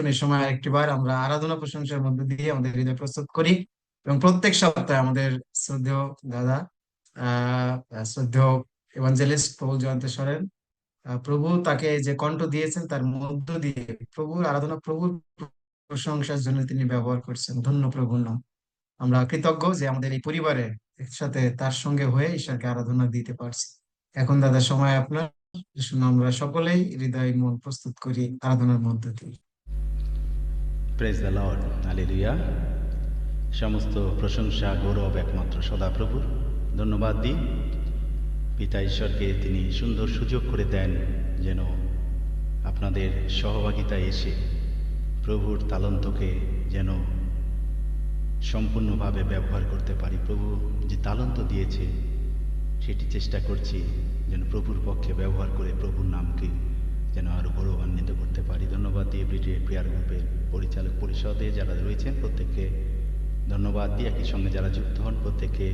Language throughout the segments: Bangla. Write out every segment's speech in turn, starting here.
এই সময় আরেকটিবার আমরা আরাধনা প্রশংসার মধ্যে দিয়ে আমাদের হৃদয় প্রস্তুত করি। এবং প্রত্যেক সপ্তাহে আমাদের শ্রদ্ধেয় দাদা প্রভু সরেন প্রভু তাকে যে কণ্ঠ দিয়েছেন তার মধ্য দিয়ে প্রভুর আরাধনা, প্রভুর প্রশংসার জন্য তিনি ব্যবহার করছেন। ধন্য প্রভুর নাম। আমরা কৃতজ্ঞ যে আমাদের এই পরিবারে একসাথে তার সঙ্গে হয়ে ঈশ্বরকে আরাধনা দিতে পারছি। এখন দাদা, সময় আপনার। আসুন আমরা সকলেই হৃদয় মন প্রস্তুত করি আরাধনার মধ্য দিয়ে। প্রেজ দ্য লর্ড হালেলুয়া সমস্ত প্রশংসা, গৌরব একমাত্র সদাপ্রভুর। ধন্যবাদ দিই। পিতা ঈশ্বরকে তিনি সুন্দর সুযোগ করে দেন যেন আপনাদের সহভাগিতায় এসে প্রভুর তালন্তকে যেন সম্পূর্ণভাবে ব্যবহার করতে পারি। প্রভু যে তালন্ত দিয়েছে, সেটি চেষ্টা করছি যেন প্রভুর পক্ষে ব্যবহার করে প্রভুর নামকে যেন আরও গৌরবান্বিত করতে পারি। ধন্যবাদ দিয়ে ব্রিটিশ প্রেয়ার গ্রুপের পরিচালক পরিষদে যারা রয়েছেন, প্রত্যেককে ধন্যবাদ দিয়ে একই সঙ্গে যারা যুক্ত হন, প্রত্যেককে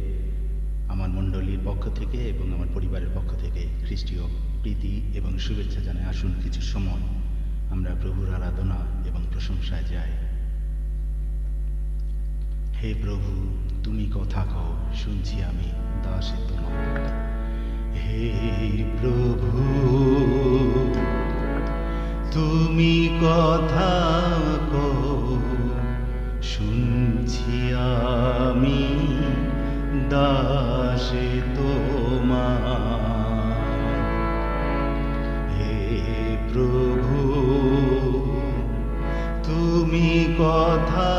আমার মণ্ডলীর পক্ষ থেকে এবং আমার পরিবারের পক্ষ থেকে খ্রিস্টীয় প্রীতি এবং শুভেচ্ছা জানাই। আসুন কিছু সময় আমরা প্রভুর আরাধনা এবং প্রশংসায় যাই। হে প্রভু, তুমি কথা কও, শুনছি আমি দাসে তোমার হে প্রভু তুমি কথা কো শুনছি আমি দাসে তোমার। হে প্রভু তুমি কথা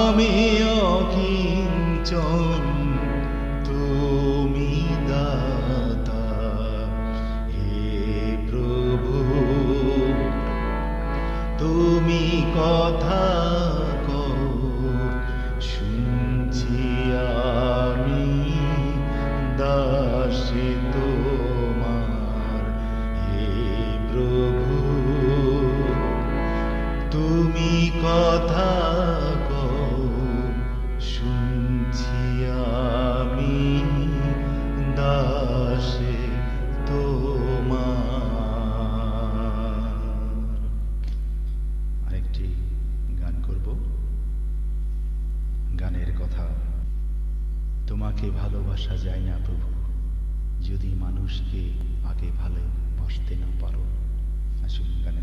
আমিও কিঞ্চন দাসে তোমার। আরেকটি গান করব। গানের কথা, তোমাকে ভালোবাসা যায় না প্রভু, যদি মানুষকে আগে ভালোবাসতে না পারো। আসুন গানে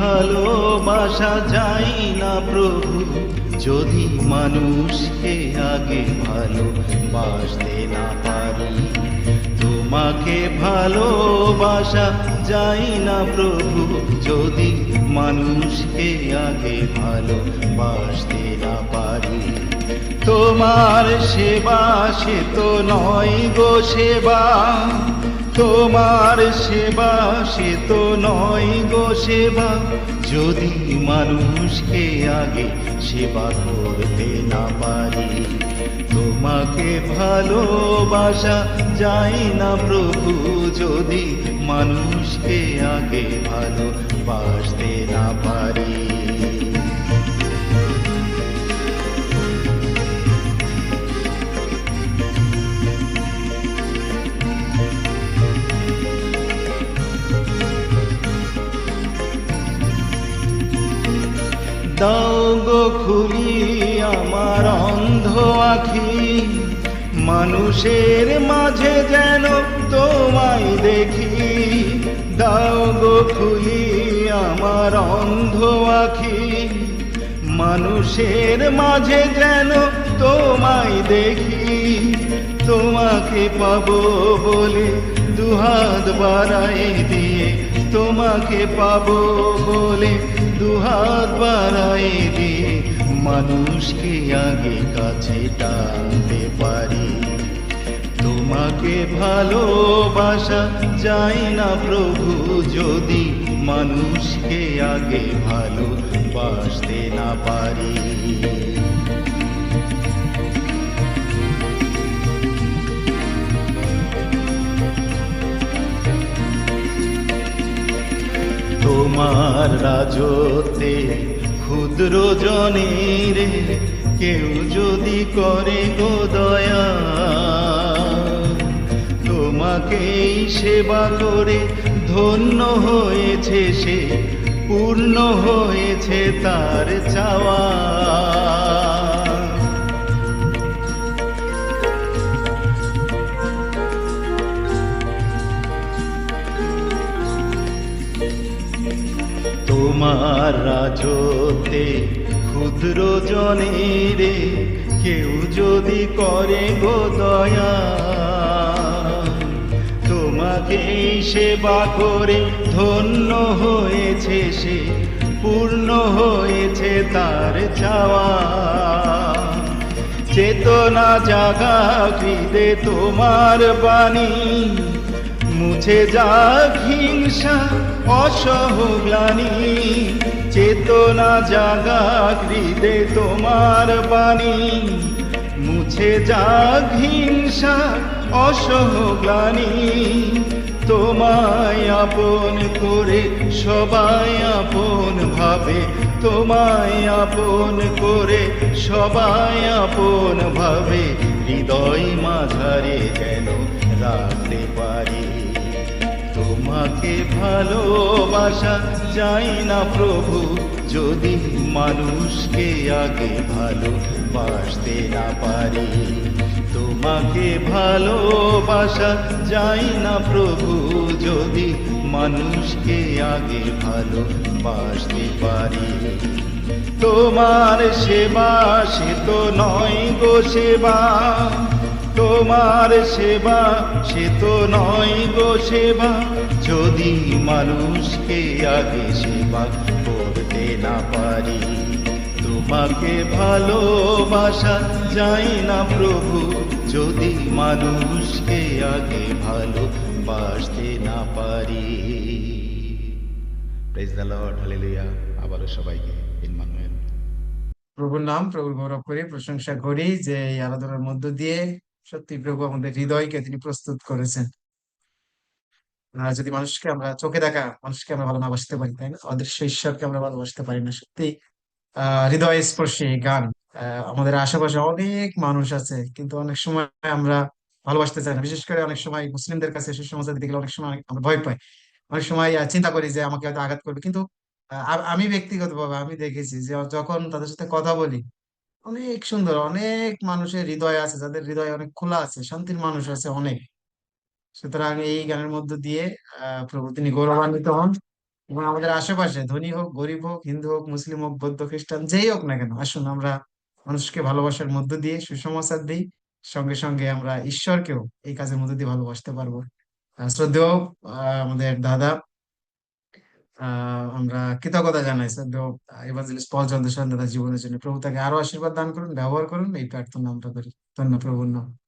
ভালোবাসা যায় না প্রভু। যদি মানুষকে আগে ভালো ভালোবাসতে না পারি, তোমাকে ভালোবাসা যায় না প্রভু। যদি মানুষকে আগে ভালো ভালোবাসতে না পারি, তোমার সেবা সে তো নয় গো সেবা। তোমার সেবা সে তো নয় গো সেবা। যদি মানুষকে আগে সেবা করতে না পারি, তোমাকে ভালোবাসা যায় না প্রভু। যদি মানুষকে আগে ভালোবাসতে না পারি দাও গো খুলি আমার অন্ধ আখি। মানুষের মাঝে যেন তোমায় দেখি। দাও গো খুলি আমার অন্ধ আখি। মানুষের মাঝে যেন তোমায় দেখি। তোমাকে পাবো বলে দুহাত বাড়াই দিয়ে তোমাকে পাবো বলে দুহাত বাড়াই দিয়ে মানুষকে আগে কাছে টানতে পারি। তোমাকে ভালোবাসা যায় না প্রভু, যদি মানুষকে আগে ভালোবাসতে না পারি। তোমার রাজতে ক্ষুদ্র জনের কেউ যদি করে গো দয়া, তোমাকেই সেবা করে ধন্য হয়েছে সে, পূর্ণ হয়েছে তার চাওয়া। তোমার রাজতে ক্ষুদ্র জনের কেউ যদি করে গো দয়া, তোমাকে সেবা করে ধন্য হয়েছে সে, পূর্ণ হয়েছে তার চাওয়া। চেতনা জাগা হৃদে তোমার বাণী। মুছে যাক হিংসা, অসহগ্লানি, চেতনা জাগা, হৃদে তোমার বাণী। মুছে যাক হিংসা, অসহগ্লানি, তোমায় আপন করে সবাই আপন ভাবে। তোমায় আপন করে সবাই আপন ভাবে। হৃদয় মাঝারে যেন রাখতে পারি। তোমাকে ভালোবাসা চাই না প্রভু। যদি মানুষকে আগে ভালোবাসতে না পারি, তোমাকে ভালোবাসা যায় না প্রভু। যদি মানুষকে আগে ভালোবাসতে পারি, তোমার সেবা সে তো নয় গো সেবা। তোমার সেবা, সে তো নয় গো সেবা। যদি মানুষকে আগে সেবা করতে না পারি, তোমাকে ভালোবাসা যাই না প্রভু। যদি মানুষকে আগে ভালোবাসতে না পারি। আবারও সবাইকে প্রভুর নাম, প্রভুর গৌরব করি, প্রশংসা করি যে এই আরাধনার মধ্য দিয়ে সত্যি প্রভু আমাদের হৃদয়কে তিনি প্রস্তুত করেছেন। যদি মানুষকে আমরা চোখে দেখা, মানুষকে আমরা ভালো না বাসতে পারি, তাই না? অদৃশ্য ঈশ্বরকে আমরা ভালোবাসতে পারি না, সত্যি। আহ হৃদয় স্পর্শী গান আমাদের আশেপাশে অনেক মানুষ আছে, কিন্তু অনেক সময় আমরা ভালোবাসতে চাই না। বিশেষ করে অনেক সময় মুসলিমদের কাছে সুসমাচার দেখলে অনেক সময় আমরা ভয় পাই। অনেক সময় চিন্তা করি যে আমাকে হয়তো আঘাত করবে। কিন্তু আমি ব্যক্তিগতভাবে আমি দেখেছি যে যখন তাদের সাথে কথা বলি অনেক সুন্দর, অনেক মানুষের হৃদয় আছে, যাদের হৃদয় অনেক খোলা আছে, শান্তির মানুষ আছে অনেক। সুতরাং এই গানের মধ্য দিয়ে, আহ, প্রভু তিনি গৌরবান্বিত হন এবং আমাদের আশেপাশে ধনী হোক, গরিব হোক, হিন্দু হোক, মুসলিম হোক, বৌদ্ধ, খ্রিস্টান, যেই হোক না কেন, আসুন আমরা মানুষকে ভালোবাসার মধ্য দিয়ে সুসমাচার দিই। সঙ্গে সঙ্গে আমরা ঈশ্বরকেও এই কাজের মধ্য দিয়ে ভালোবাসতে পারব। শ্রদ্ধেয় আমাদের দাদা আমরা কৃতজ্ঞতা জানাই স্যার এভাঞ্জেলিস্ট পল চন্দ্র সন্ধ্যা জীবনের জন্য। প্রভু তাকে আরও আশীর্বাদ দান করুন, ব্যবহার করুন, এই প্রার্থনা আমরা করি। ধন্য প্রভুর নাম।